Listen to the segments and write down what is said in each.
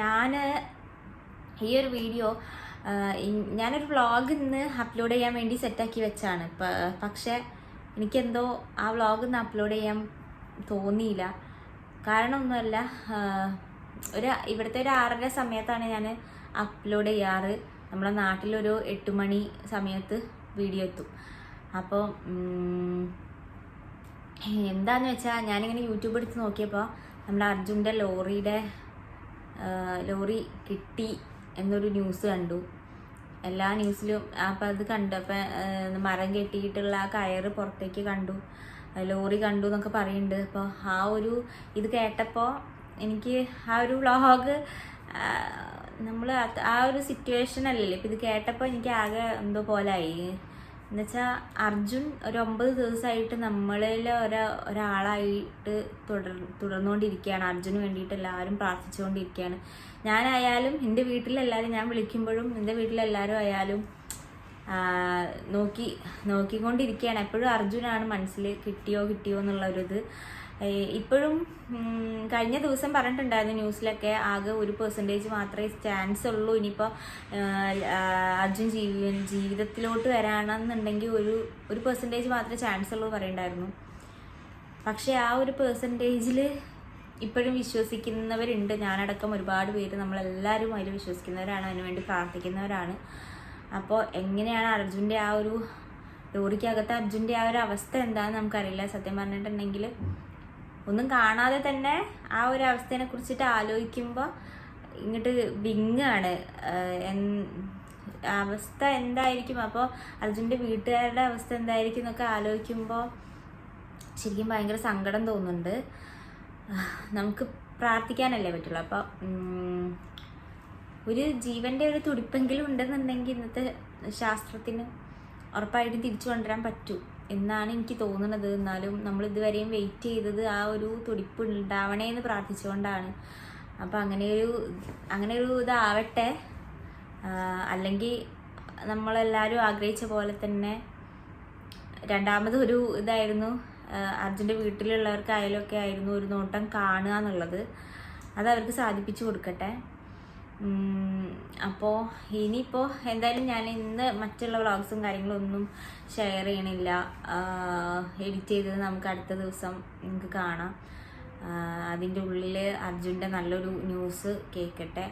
ഞാൻ ഈ ഒരു വീഡിയോ ഞാനൊരു വ്ളോഗ് ഇന്ന് അപ്ലോഡ് ചെയ്യാൻ വേണ്ടി സെറ്റാക്കി വെച്ചാണ്. പക്ഷെ എനിക്കെന്തോ ആ വ്ളോഗ് ഇന്ന് അപ്ലോഡ് ചെയ്യാൻ തോന്നിയില്ല. കാരണമൊന്നുമല്ല ഒരു ഇവിടുത്തെ ഒരു ആറര സമയത്താണ് ഞാൻ അപ്ലോഡ് ചെയ്യാറ്. നമ്മുടെ നാട്ടിലൊരു എട്ട് മണി സമയത്ത് വീഡിയോ എത്തും. അപ്പോൾ എന്താന്ന് വെച്ചാൽ ഞാനിങ്ങനെ യൂട്യൂബ് എടുത്ത് നോക്കിയപ്പോൾ നമ്മുടെ അർജുന്റെ ലോറിയുടെ ലോറി കിട്ടി എന്നൊരു ന്യൂസ് കണ്ടു. എല്ലാ ന്യൂസിലും അപ്പം അത് കണ്ടു അപ്പം മരം കെട്ടിയിട്ടുള്ള ആ കയറ് പുറത്തേക്ക് കണ്ടു. ലോറി കണ്ടു എന്നൊക്കെ പറയുന്നുണ്ട് അപ്പോൾ ആ ഒരു ഇത് കേട്ടപ്പോൾ എനിക്ക് ആ ഒരു വ്ളോഗ് നമ്മൾ ആ ഒരു സിറ്റുവേഷൻ അല്ലല്ലോ. ഇപ്പം ഇത് കേട്ടപ്പോൾ എനിക്ക് ആകെ എന്തോ പോലായി എന്നുവെച്ചാൽ അർജുൻ ഒരു ഒമ്പത് ദിവസമായിട്ട് നമ്മളിൽ ഒരാ ഒരാളായിട്ട് തുടർ തുടർന്നുകൊണ്ടിരിക്കുകയാണ്. അർജുന് വേണ്ടിയിട്ട് എല്ലാവരും പ്രാർത്ഥിച്ചുകൊണ്ടിരിക്കുകയാണ്. ഞാനായാലും എന്റെ വീട്ടിലെല്ലാവരും ഞാൻ വിളിക്കുമ്പോഴും എന്റെ വീട്ടിലെല്ലാവരും ആയാലും നോക്കി നോക്കിക്കൊണ്ടിരിക്കുകയാണ്. എപ്പോഴും അർജുനാണ് മനസ്സിൽ കിട്ടിയോ കിട്ടിയോ എന്നുള്ളൊരിത്. ഇപ്പോഴും കഴിഞ്ഞ ദിവസം പറഞ്ഞിട്ടുണ്ടായിരുന്നു ന്യൂസിലൊക്കെ ആകെ ഒരു പെർസെന്റേജ് മാത്രമേ ചാൻസ് ഉള്ളൂ. ഇനിയിപ്പോൾ അർജുൻ ജീവി ജീവിതത്തിലോട്ട് വരാണെന്നുണ്ടെങ്കിൽ ഒരു ഒരു പെർസെന്റേജ് മാത്രമേ ചാൻസ് ഉള്ളൂ പറയണ്ടായിരുന്നു പക്ഷേ ആ ഒരു പെർസെന്റേജിൽ ഇപ്പോഴും വിശ്വസിക്കുന്നവരുണ്ട്. ഞാനടക്കം ഒരുപാട് പേര് നമ്മളെല്ലാവരും അതിൽ വിശ്വസിക്കുന്നവരാണ്. അതിനുവേണ്ടി പ്രാർത്ഥിക്കുന്നവരാണ്. അപ്പോൾ എങ്ങനെയാണ് അർജുന്റെ ആ ഒരു ലോറിക്കകത്ത് അർജുന്റെ ആ ഒരു അവസ്ഥ എന്താണെന്ന് നമുക്കറിയില്ല. സത്യം പറഞ്ഞിട്ടുണ്ടെങ്കിൽ ഒന്നും കാണാതെ തന്നെ ആ ഒരു അവസ്ഥയെ കുറിച്ചിട്ട് ആലോചിക്കുമ്പോൾ ഇങ്ങോട്ട് വിങ്ങാണ്. അവസ്ഥ എന്തായിരിക്കും? അപ്പോൾ അർജുന്റെ വീട്ടുകാരുടെ അവസ്ഥ എന്തായിരിക്കും എന്നൊക്കെ ആലോചിക്കുമ്പോൾ ശരിക്കും ഭയങ്കര സങ്കടം തോന്നുന്നുണ്ട്. നമുക്ക് പ്രാർത്ഥിക്കാനല്ലേ പറ്റുള്ളൂ. അപ്പോൾ ഒരു ജീവന്റെ ഒരു തുടിപ്പെങ്കിലും ഉണ്ടെന്നുണ്ടെങ്കിൽ ഇന്നത്തെ ശാസ്ത്രത്തിന് ഉറപ്പായിട്ടും തിരിച്ചു കൊണ്ടുവരാൻ പറ്റൂ. എന്നാണ് എനിക്ക് തോന്നുന്നത്. എന്നാലും നമ്മൾ ഇതുവരെയും വെയിറ്റ് ചെയ്തത് ആ ഒരു തുടിപ്പ് ഉണ്ടാവണേ എന്ന് പ്രാർത്ഥിച്ചുകൊണ്ടാണ്. അപ്പം അങ്ങനെ ഒരു അങ്ങനെ ഒരു ഇതാവട്ടെ. അല്ലെങ്കിൽ നമ്മളെല്ലാവരും ആഗ്രഹിച്ച പോലെ തന്നെ രണ്ടാമത് ഒരു ഇതായിരുന്നു. അർജുന്റെ വീട്ടിലുള്ളവർക്കായാലും ഒക്കെ ആയിരുന്നു ഒരു നോട്ടം കാണുക എന്നുള്ളത്. അത് അവർക്ക് സാധിപ്പിച്ചു കൊടുക്കട്ടെ. അപ്പോൾ ഇനിയിപ്പോൾ എന്തായാലും ഞാൻ ഇന്ന് മറ്റുള്ള വ്ളോഗ്സും കാര്യങ്ങളും ഒന്നും ഷെയർ ചെയ്യണില്ല എഡിറ്റ് ചെയ്തത് നമുക്ക് അടുത്ത ദിവസം നിങ്ങൾക്ക് കാണാം. അതിന്റെ ഉള്ളിൽ അർജുന്റെ നല്ലൊരു ന്യൂസ് കേൾക്കട്ടെ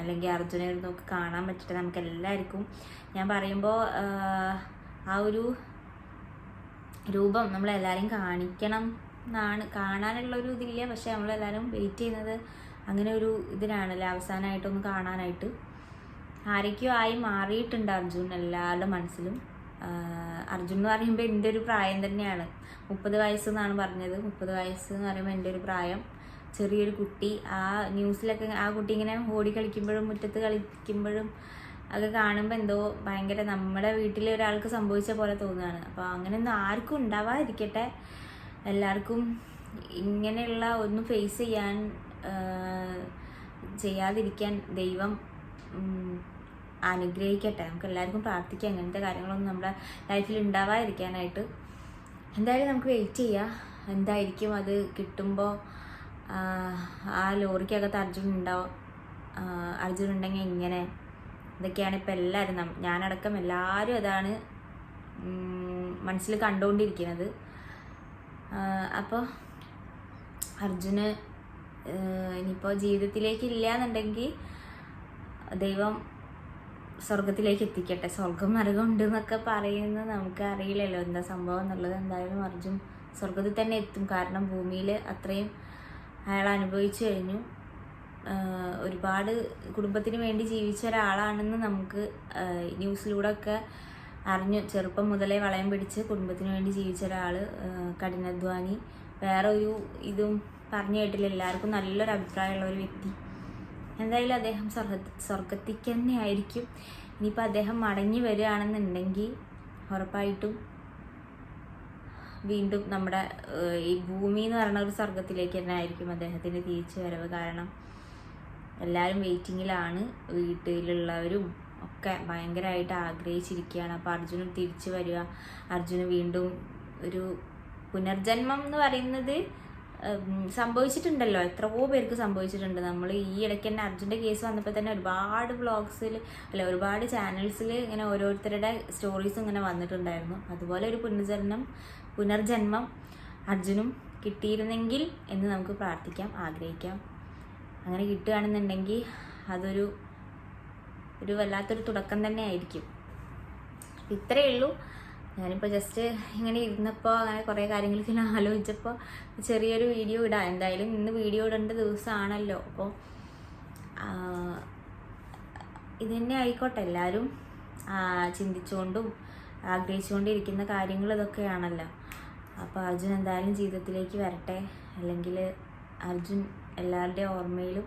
അല്ലെങ്കിൽ അർജുനെ നമുക്ക് കാണാൻ പറ്റട്ടെ നമുക്ക് എല്ലാവർക്കും ഞാൻ പറയുമ്പോൾ ആ ഒരു രൂപം നമ്മളെല്ലാവരെയും കാണിക്കണം എന്നാണ്. കാണാനുള്ള ഒരു ഇതില്ല പക്ഷെ നമ്മളെല്ലാവരും വെയിറ്റ് ചെയ്യുന്നത് അങ്ങനെ ഒരു ഇതിനാണല്ലോ അവസാനമായിട്ടൊന്ന് കാണാനായിട്ട്. ആരൊക്കെയോ ആയി മാറിയിട്ടുണ്ട് അർജുൻ എല്ലാവരുടെ മനസ്സിലും. അർജുൻ എന്ന് പറയുമ്പോൾ എന്റെ ഒരു പ്രായം തന്നെയാണ്. മുപ്പത് വയസ്സ് എന്നാണ് പറഞ്ഞത്. മുപ്പത് വയസ്സ് എന്ന് പറയുമ്പോൾ എന്റെ ഒരു പ്രായം. ചെറിയൊരു കുട്ടി. ആ ന്യൂസിലൊക്കെ ആ കുട്ടി ഇങ്ങനെ ഓടി കളിക്കുമ്പോഴും മുറ്റത്ത് കളിക്കുമ്പോഴും അത് കാണുമ്പോൾ എന്തോ ഭയങ്കര നമ്മുടെ വീട്ടിലെ ഒരാൾക്ക് സംഭവിച്ച പോലെ തോന്നുകയാണ്. അപ്പോൾ അങ്ങനെയൊന്നും ആർക്കും ഉണ്ടാവാതിരിക്കട്ടെ. എല്ലാവർക്കും ഇങ്ങനെയുള്ള ഒന്നും ഫേസ് ചെയ്യാൻ ചെയ്യാതിരിക്കാൻ ദൈവം അനുഗ്രഹിക്കട്ടെ. നമുക്ക് എല്ലാവർക്കും പ്രാർത്ഥിക്കാം. അങ്ങനത്തെ കാര്യങ്ങളൊന്നും നമ്മുടെ ലൈഫിൽ ഉണ്ടാവാതിരിക്കാനായിട്ട്. എന്തായാലും നമുക്ക് വെയിറ്റ് ചെയ്യാം. എന്തായിരിക്കും അത് കിട്ടുമ്പോൾ ആ ലോറിക്കകത്ത് അർജുൻ ഉണ്ടാവും അർജുൻ ഉണ്ടെങ്കിൽ ഇങ്ങനെ ഇതൊക്കെയാണ് ഇപ്പം എല്ലാവരും ഞാനടക്കം എല്ലാവരും അതാണ് മനസ്സിൽ കണ്ടുകൊണ്ടിരിക്കുന്നത്. അപ്പോൾ അർജുന് ഇനിയിപ്പോൾ ജീവിതത്തിലേക്ക് ഇല്ല എന്നുണ്ടെങ്കിൽ ദൈവം സ്വർഗത്തിലേക്ക് എത്തിക്കട്ടെ. സ്വർഗം നരകം എന്നൊക്കെ പറയുന്നത് നമുക്ക് അറിയില്ലല്ലോ എന്താ സംഭവം എന്നുള്ളത്. എന്തായാലും അർജുൻ സ്വർഗത്തിൽ തന്നെ എത്തും. കാരണം ഭൂമിയിൽ അത്രയും അയാൾ അനുഭവിച്ചു കഴിഞ്ഞു. ഒരുപാട് കുടുംബത്തിന് വേണ്ടി ജീവിച്ച ഒരാളാണെന്ന് നമുക്ക് ന്യൂസിലൂടെ ഒക്കെ അറിഞ്ഞു. ചെറുപ്പം മുതലേ വളയം പിടിച്ച് കുടുംബത്തിന് വേണ്ടി ജീവിച്ച ഒരാൾ കഠിനാധ്വാനി. വേറെ ഒരു ഇതും പറഞ്ഞു കേട്ടില്ല. എല്ലാവർക്കും നല്ലൊരു അഭിപ്രായമുള്ള ഒരു വ്യക്തി. എന്തായാലും അദ്ദേഹം സ്വർഗ സ്വർഗത്തിക്ക് തന്നെ ആയിരിക്കും. ഇനിയിപ്പോൾ അദ്ദേഹം മടങ്ങി വരികയാണെന്നുണ്ടെങ്കിൽ ഉറപ്പായിട്ടും വീണ്ടും നമ്മുടെ ഈ ഭൂമി എന്ന് പറയുന്ന ഒരു സ്വർഗത്തിലേക്ക് തന്നെ ആയിരിക്കും അദ്ദേഹത്തിന്റെ തിരിച്ചു വരവ്. കാരണം എല്ലാവരും വെയിറ്റിങ്ങിലാണ് വീട്ടിലുള്ളവരും ഒക്കെ ഭയങ്കരമായിട്ട് ആഗ്രഹിച്ചിരിക്കുകയാണ്. അപ്പോൾ അർജുനൻ തിരിച്ചു വരിക. അർജുന് വീണ്ടും ഒരു പുനർജന്മം എന്ന് പറയുന്നത് സംഭവിച്ചിട്ടുണ്ടല്ലോ. എത്രയോ പേർക്ക് സംഭവിച്ചിട്ടുണ്ട്. നമ്മൾ ഈ ഇടയ്ക്ക് തന്നെ അർജുന്റെ കേസ് വന്നപ്പോൾ തന്നെ ഒരുപാട് വ്ളോഗ്സിൽ അല്ല ഒരുപാട് ചാനൽസിൽ ഇങ്ങനെ ഓരോരുത്തരുടെ സ്റ്റോറീസ് ഇങ്ങനെ വന്നിട്ടുണ്ടായിരുന്നു. അതുപോലെ ഒരു പുനർജന്മം പുനർജന്മം അർജുനും കിട്ടിയിരുന്നെങ്കിൽ എന്ന് നമുക്ക് പ്രാർത്ഥിക്കാം ആഗ്രഹിക്കാം. അങ്ങനെ കിട്ടുകയാണെന്നുണ്ടെങ്കിൽ അതൊരു ഒരു വല്ലാത്തൊരു തുടക്കം തന്നെ ആയിരിക്കും. ഇത്രയേ ഉള്ളൂ. ഞാനിപ്പോൾ ജസ്റ്റ് ഇങ്ങനെ ഇരുന്നപ്പോൾ അങ്ങനെ കുറേ കാര്യങ്ങൾ ഇങ്ങനെ ആലോചിച്ചപ്പോൾ ചെറിയൊരു വീഡിയോ ഇടാം. എന്തായാലും ഇന്ന് വീഡിയോ ഇടേണ്ട ദിവസമാണല്ലോ അപ്പോൾ ഇത് തന്നെ ആയിക്കോട്ടെ. എല്ലാവരും ചിന്തിച്ചുകൊണ്ടും ആഗ്രഹിച്ചുകൊണ്ടിരിക്കുന്ന കാര്യങ്ങൾ ഇതൊക്കെയാണല്ലോ. അപ്പോൾ അർജുൻ എന്തായാലും ജീവിതത്തിലേക്ക് വരട്ടെ. അല്ലെങ്കിൽ അർജുൻ എല്ലാവരുടെയും ഓർമ്മയിലും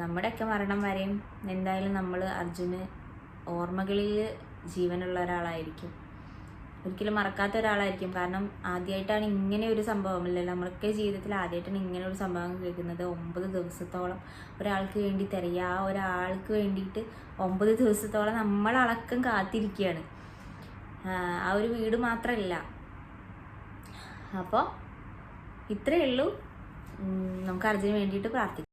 നമ്മുടെയൊക്കെ മരണം വരെയും എന്തായാലും നമ്മൾ അർജുന് ഓർമ്മകളിൽ ജീവനുള്ള ഒരാളായിരിക്കും. ഒരിക്കലും മറക്കാത്ത ഒരാളായിരിക്കും. കാരണം ആദ്യമായിട്ടാണ് ഇങ്ങനെ ഒരു സംഭവം. അല്ലല്ലോ നമ്മളൊക്കെ ജീവിതത്തിൽ ആദ്യമായിട്ടാണ് ഇങ്ങനെ ഒരു സംഭവം കേൾക്കുന്നത്. ഒമ്പത് ദിവസത്തോളം ഒരാൾക്ക് വേണ്ടി തിരയുക ആ ഒരാൾക്ക് വേണ്ടിയിട്ട് ഒമ്പത് ദിവസത്തോളം നമ്മളടക്കം കാത്തിരിക്കുകയാണ്. ആ, ഒരു വീട് മാത്രമല്ല അപ്പോൾ ഇത്രയേ ഉള്ളൂ. നമുക്ക് അർജുന് വേണ്ടിയിട്ട് പ്രാർത്ഥിക്കാം.